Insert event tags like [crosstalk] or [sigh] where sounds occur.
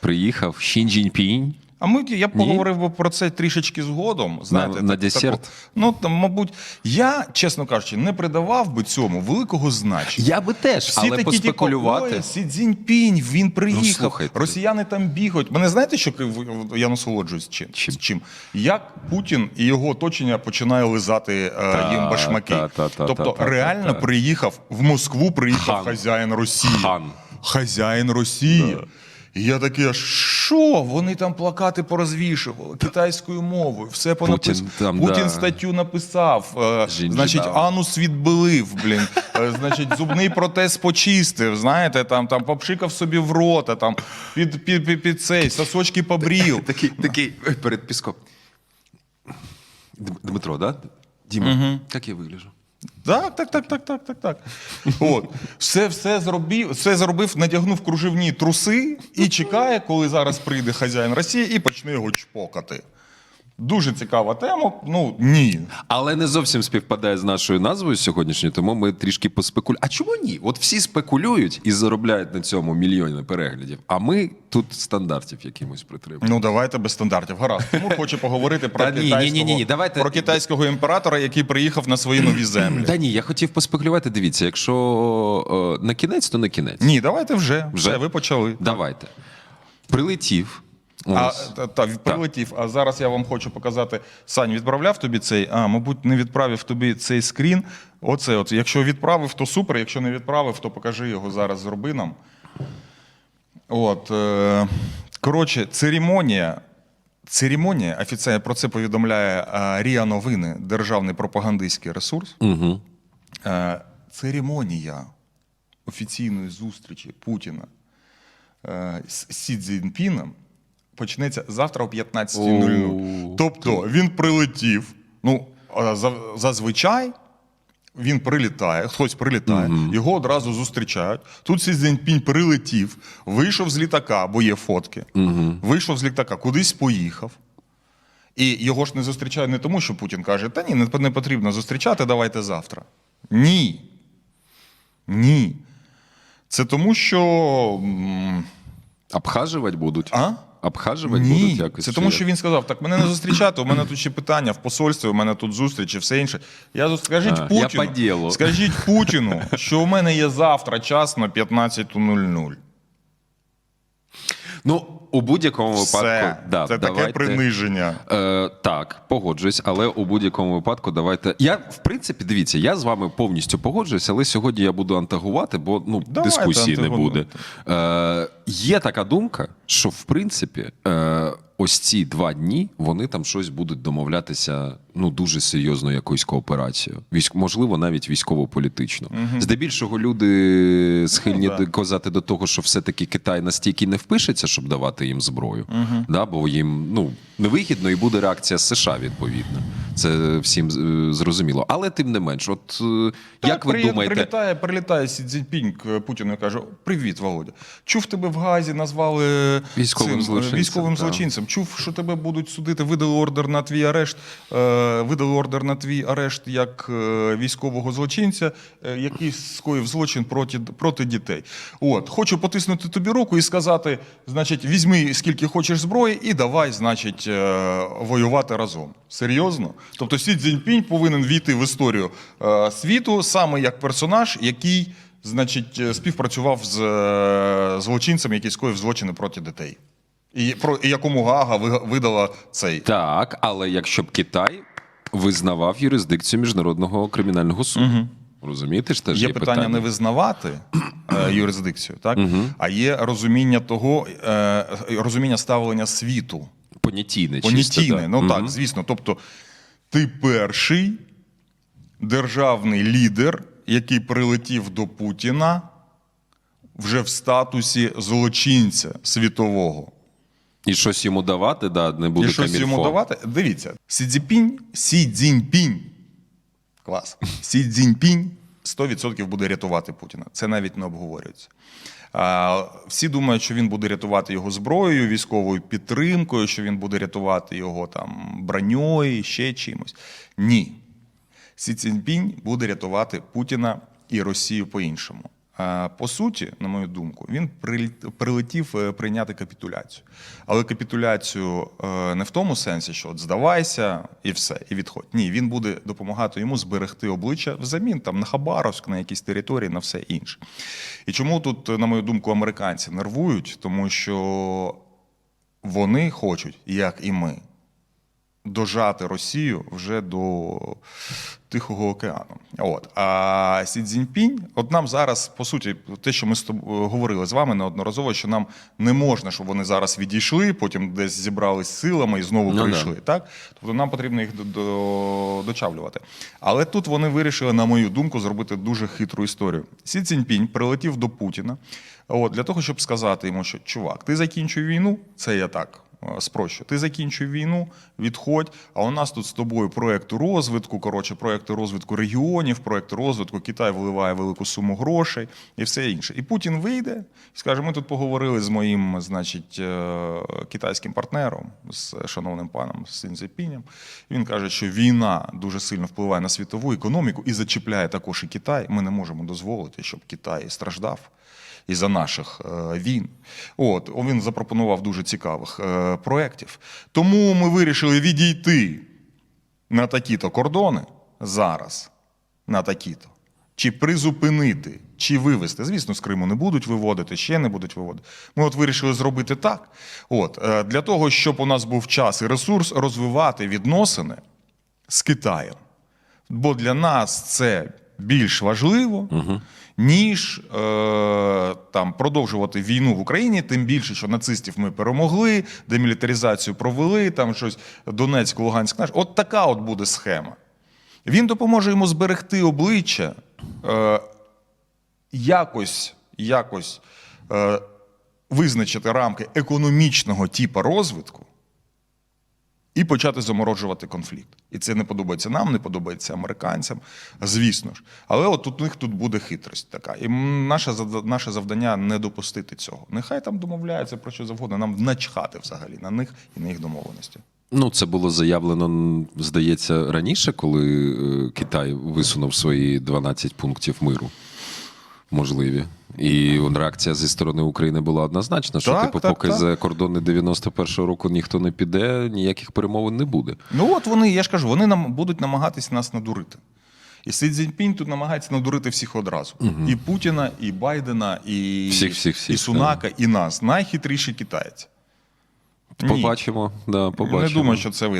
приїхав Шін Джіньпінь. А ми я б поговорив би про це трішечки згодом. Знаєте, на так- десерт? таку- ну там, мабуть, я, чесно кажучи, не придавав би цьому великого значення. Я би теж, Всі але такі, поспекулювати. Типу, Ой, Сі Цзіньпінь, він приїхав. Ну. Росіяни там бігають. Мене знаєте, що я насолоджуюсь чим? Чим? Чим? Як Путін і його оточення починає лизати е, їм башмаки. та, та, та, тобто та, та, реально та, та. приїхав в Москву, приїхав Хан. хазяїн Росії. Хан. Хазяїн Росії. І я такий, а що? Вони там плакати порозвішували китайською мовою, все понаписано. Путін там, Путін да. статтю написав. е, значить, дав. анус відбилив, блін. Е, Значить, зубний протез почистив. Знаєте, там, там попшикав собі в рота, там під, під, під, під цей, сосочки побрів. [laughs] Такий, такий перед піском. Дмитро, да? Діма, як я вигляджу? Так, так, так, так, так, так, так. От. Все, все зробив, все зробив, надягнув кружевні труси і чекає, коли зараз прийде хазяїн Росії і почне його чпокати. Дуже цікава тема. Ну ні. Але не зовсім співпадає з нашою назвою сьогоднішньою, тому ми трішки поспекулюємо. А чому ні? От всі спекулюють і заробляють на цьому мільйони переглядів, а ми тут стандартів якимось притримуємо. Ну давайте без стандартів. Гаразд. Тому хочу поговорити про китайського, ні, ні, ні, давайте- про китайського імператора, який приїхав на свої нові землі. Та ні, я хотів поспекулювати. Дивіться, якщо е, на кінець, то на кінець. Ні, давайте вже. Вже? Ви почали. Давайте. Прилетів. А, та, та, прилетів. А зараз я вам хочу показати. Сань, відправляв тобі цей. А, мабуть, не відправив тобі цей скрін. Оце, от. Якщо відправив, то супер. Якщо не відправив, то покажи його зараз, зроби нам. От. Е, коротше, церемонія. Церемонія, офіційно про це повідомляє е, Ріа Новини, державний пропагандистський ресурс. Угу. Е, церемонія офіційної зустрічі Путіна е, з Сі Цзіньпіном почнеться завтра о 15.00. Тобто він прилетів. Ну, зазвичай. Він прилітає, хтось прилітає, його одразу зустрічають. Тут Сі Цзіньпінь прилетів, вийшов з літака, бо є фотки. Вийшов з літака, кудись поїхав. І його ж не зустрічають не тому, що Путін каже: та ні, не, не потрібно зустрічати, давайте завтра. Ні. Ні. Це тому, що. Обхажувати будуть? А? Обхажувати Ні. будуть якось? Це тому, що він сказав: так мене не зустрічати, у мене тут ще питання в посольстві, у мене тут зустрічі, все інше. Я скажіть А, я по ділу. скажіть Путіну, що у мене є завтра час на 15.00. Ну, у будь-якому Все. випадку, да, це таке приниження. Е, так, погоджуюсь, але у будь-якому випадку давайте. Я, в принципі, дивіться, я з вами повністю погоджуюсь, але сьогодні я буду антагувати, бо ну, Давайте дискусії не буде. Е, є така думка, що в принципі, е, ось ці два дні вони там щось будуть домовлятися ну, дуже серйозно якоюсь кооперацією. Військ, можливо, навіть військово-політично. Здебільшого люди схильні Ну, да. казати до того, що все-таки Китай настільки не впишеться, щоб давати їм зброю, да, бо їм ну, невигідно і буде реакція США відповідно. Це всім е, зрозуміло. Але тим не менш, от е, як ви при- думаєте, Прилітає, прилітає Сі Цзіньпінь Путіну і каже: Привіт, Володя. Чув тебе в Газі, назвали Військовим цим, е, злочинцем, військовим злочинцем. Чув, що тебе будуть судити, видали ордер на твій арешт. Е, видали ордер на твій арешт як е, військового злочинця, який скоїв злочин проти, проти дітей. От, хочу потиснути тобі руку і сказати: значить, візьми скільки хочеш зброї, і давай, значить, воювати разом. Серйозно? Тобто Сі Цзіньпінь повинен війти в історію світу саме як персонаж, який, значить, е, співпрацював з е, злочинцем, який скоїв злочини проти дітей. І про і якому Гага ви- видала цей. так, але якщо б Китай визнавав юрисдикцію міжнародного кримінального суду. Розумієте ж теж Є є, питання не визнавати е, юрисдикцію, так? а є розуміння того, е, розуміння ставлення світу. понятійне. чисто, Понятійне. да. Ну Мгм. так, звісно. Тобто, ти перший державний лідер, який прилетів до Путіна вже в статусі злочинця світового. І щось йому давати, да, не буде І щось камільфо. йому давати. Дивіться, Сі Цзіньпінь, Сі Цзіньпінь, клас. Сі Цзіньпінь 100% буде рятувати Путіна. Це навіть не обговорюється. Всі думають, що він буде рятувати його зброєю, військовою підтримкою, що він буде рятувати його там броньою, ще чимось. Ні. Сі Цзіньпінь буде рятувати Путіна і Росію по-іншому. По суті, на мою думку, він прилетів е, прийняти капітуляцію. Але капітуляцію е, не в тому сенсі, що от здавайся і все, і відходь. Ні, він буде допомагати йому зберегти обличчя взамін там на Хабаровськ, на якісь території, на все інше. І чому тут, на мою думку, американці нервують? Тому що вони хочуть, як і ми, дожати Росію вже до Тихого океану. От. А Сі Цзіньпінь, от нам зараз, по суті, те, що ми з тобою говорили з вами неодноразово, що нам не можна, щоб вони зараз відійшли, потім десь зібрались силами і знову Ну, прийшли. Так? Тобто нам потрібно їх до, до, дочавлювати. Але тут вони вирішили, на мою думку, зробити дуже хитру історію. Сі Цзіньпінь прилетів до Путіна от, для того, щоб сказати йому, що чувак, ти закінчуй війну, це я так е, спрощу. Ти закінчуй війну, відходь. А у нас тут з тобою проєкт розвитку, коротше, проєкт розвитку регіонів, проєкт розвитку. Китай вливає велику суму грошей і все інше. І Путін вийде і скаже: ми тут поговорили з моїм, значить, е, китайським партнером, з шановним паном Синзепінем. Він каже, що війна дуже сильно впливає на світову економіку і зачіпляє також і Китай. Ми не можемо дозволити, щоб Китай страждав із-за наших е, війн. От він запропонував дуже цікавих е, проєктів. Тому ми вирішили відійти на такі-то кордони зараз, на такі-то. Чи призупинити, чи вивести. Звісно, з Криму не будуть виводити, ще не будуть виводити. Ми от вирішили зробити так. От, е, для того, щоб у нас був час і ресурс розвивати відносини з Китаєм. Бо для нас це більш важливо, ніж е, там, продовжувати війну в Україні, тим більше, що нацистів ми перемогли, демілітаризацію провели, там щось Донецьк, Луганськ наш. От така от буде схема. Він допоможе йому зберегти обличчя, е, якось, якось е, визначити рамки економічного типу розвитку і почати замороджувати конфлікт. І це не подобається нам, не подобається американцям, звісно ж. Але от у них тут буде хитрость така. І наше, наше завдання не допустити цього. Нехай там домовляються про що завгодно, нам начхати взагалі на них і на їх домовленості. Ну, це було заявлено, здається, раніше, коли е, Китай висунув свої 12 пунктів миру. Можливі. І реакція зі сторони України була однозначна, що Так, типу, так, поки так. за кордони 91-го року ніхто не піде, ніяких перемовин не буде. Ну от вони, я ж кажу, вони нам будуть намагатись нас надурити. І Си Цзіньпінь тут намагається надурити всіх одразу: і Путіна, і Байдена, і, Всіх, всіх, всіх, і Сунака, і нас. Найхитріші китайці. Ні. Побачимо, да, побачимо. Не думаю, що це вийде.